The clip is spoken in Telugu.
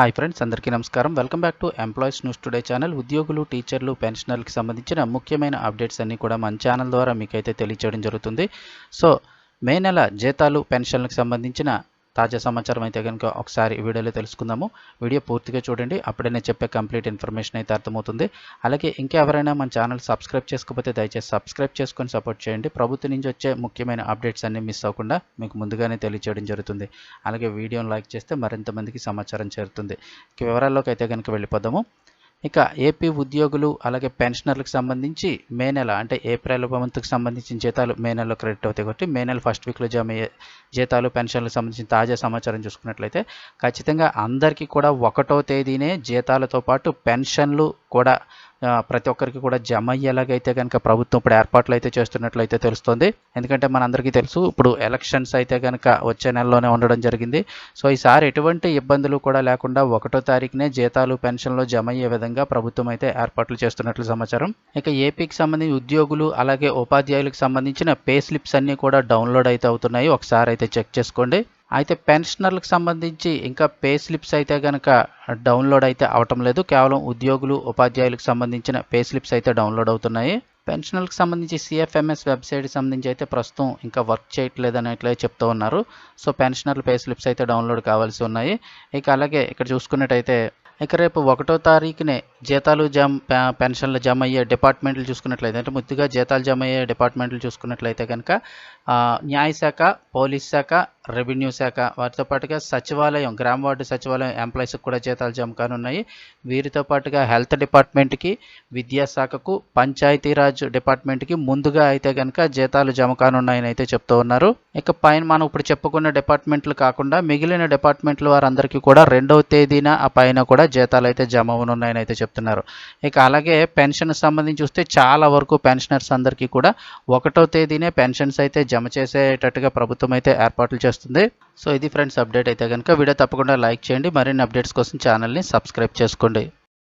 హాయ్ ఫ్రెండ్స్ అందరికీ నమస్కారం. Welcome back to employees news today channel ఉద్యోగులు టీచర్లు పెన్షనర్లకు సంబంధించిన ముఖ్యమైన అప్డేట్స్ అన్నీ కూడా మన ఛానల్ ద్వారా మీకైతే తెలియచేయడం జరుగుతుంది. సో మే నెల జీతాలు పెన్షన్లకు సంబంధించిన తాజా సమాచారం అయితే కనుక ఒకసారి వీడియోలో తెలుసుకుందాము. వీడియో పూర్తిగా చూడండి. అప్పుడే నేను చెప్పే కంప్లీట్ ఇన్ఫర్మేషన్ అయితే అర్థమవుతుంది. అలాగే ఇంకా ఎవరైనా మన ఛానల్ సబ్స్క్రైబ్ చేసుకోకపోతే దయచేసి సబ్స్క్రైబ్ చేసుకొని సపోర్ట్ చేయండి. ప్రభుత్వం నుంచి వచ్చే ముఖ్యమైన అప్డేట్స్ అన్ని మిస్ అవ్వకుండా మీకు ముందుగానే తెలియచేయడం జరుగుతుంది. అలాగే వీడియోను లైక్ చేస్తే మరింత మందికి సమాచారం చేరుతుంది. వివరాల్లోకి అయితే కనుక వెళ్ళిపోదాము. ఇక ఏపీ ఉద్యోగులు అలాగే పెన్షనర్లకు సంబంధించి మే నెల అంటే ఏప్రిల్ మంత్కి సంబంధించిన జీతాలు మే నెలలో క్రెడిట్ అవుతాయి కాబట్టి మే నెల ఫస్ట్ వీక్లో జమ అయ్యే జీతాలు పెన్షన్లకు సంబంధించిన తాజా సమాచారం చూసుకున్నట్లయితే ఖచ్చితంగా అందరికీ కూడా ఒకటో తేదీనే జీతాలతో పాటు పెన్షన్లు కూడా ప్రతి ఒక్కరికి కూడా జమ అయ్యేలాగైతే కనుక ప్రభుత్వం ఇప్పుడు ఏర్పాట్లు అయితే చేస్తున్నట్లయితే తెలుస్తుంది. ఎందుకంటే మనందరికీ తెలుసు ఇప్పుడు ఎలక్షన్స్ అయితే కనుక వచ్చే నెలలోనే ఉండడం జరిగింది. సో ఈసారి ఎటువంటి ఇబ్బందులు కూడా లేకుండా ఒకటో తారీఖునే జీతాలు పెన్షన్లు జమ అయ్యే విధంగా ప్రభుత్వం అయితే ఏర్పాట్లు చేస్తున్నట్లు సమాచారం. ఇక ఏపీకి సంబంధించి ఉద్యోగులు అలాగే ఉపాధ్యాయులకు సంబంధించిన పే స్లిప్స్ అన్నీ కూడా డౌన్లోడ్ అయితే అవుతున్నాయి. ఒకసారి అయితే చెక్ చేసుకోండి. అయితే పెన్షనర్లకు సంబంధించి ఇంకా పే స్లిప్స్ అయితే కనుక డౌన్లోడ్ అయితే అవటం లేదు. కేవలం ఉద్యోగులు ఉపాధ్యాయులకు సంబంధించిన పే స్లిప్స్ అయితే డౌన్లోడ్ అవుతున్నాయి. పెన్షనర్లకు సంబంధించి సిఎఫ్ఎంఎస్ వెబ్సైట్కి సంబంధించి అయితే ప్రస్తుతం ఇంకా వర్క్ చేయట్లేదు అనేట్లే చెప్తూ ఉన్నారు. సో పెన్షనర్ల పే స్లిప్స్ అయితే డౌన్లోడ్ కావాల్సి ఉన్నాయి. ఇక అలాగే ఇక్కడ చూసుకున్నట్టయితే ఇక రేపు ఒకటో తారీఖునే జీతాలు జమ పెన్షన్లు జమ అయ్యే డిపార్ట్మెంట్లు చూసుకున్నట్లయితే అంటే ముద్దుగా జీతాలు జమ అయ్యే డిపార్ట్మెంట్లు చూసుకున్నట్లయితే కనుక న్యాయశాఖ పోలీస్ శాఖ రెవెన్యూ శాఖ వారితో పాటుగా సచివాలయం గ్రామ వార్డు సచివాలయం ఎంప్లాయీస్కి కూడా జీతాలు జమ కానున్నాయి. వీరితో పాటుగా హెల్త్ డిపార్ట్మెంట్కి విద్యాశాఖకు పంచాయతీరాజ్ డిపార్ట్మెంట్కి ముందుగా అయితే కనుక జీతాలు జమ కానున్నాయని అయితే చెప్తూ ఉన్నారు. ఇక పైన మనం ఇప్పుడు చెప్పుకున్న డిపార్ట్మెంట్లు కాకుండా మిగిలిన డిపార్ట్మెంట్లు వారందరికీ కూడా రెండవ తేదీన ఆ పైన కూడా జీతాలు అయితే జమ ఉన్నాయని అయితే చెప్తున్నారు. ఇక అలాగే పెన్షన్ సంబంధించి చూస్తే చాలా వరకు పెన్షనర్స్ అందరికీ కూడా ఒకటో తేదీనే పెన్షన్స్ అయితే జమ చేసేటట్టుగా ప్రభుత్వం అయితే ఏర్పాట్లు చేస్తుంది. సో ఇది ఫ్రెండ్స్ అప్డేట్ అయితే కనుక వీడియో తప్పకుండా లైక్ చేయండి. మరిన్ని అప్డేట్స్ కోసం ఛానల్ని సబ్స్క్రైబ్ చేసుకోండి.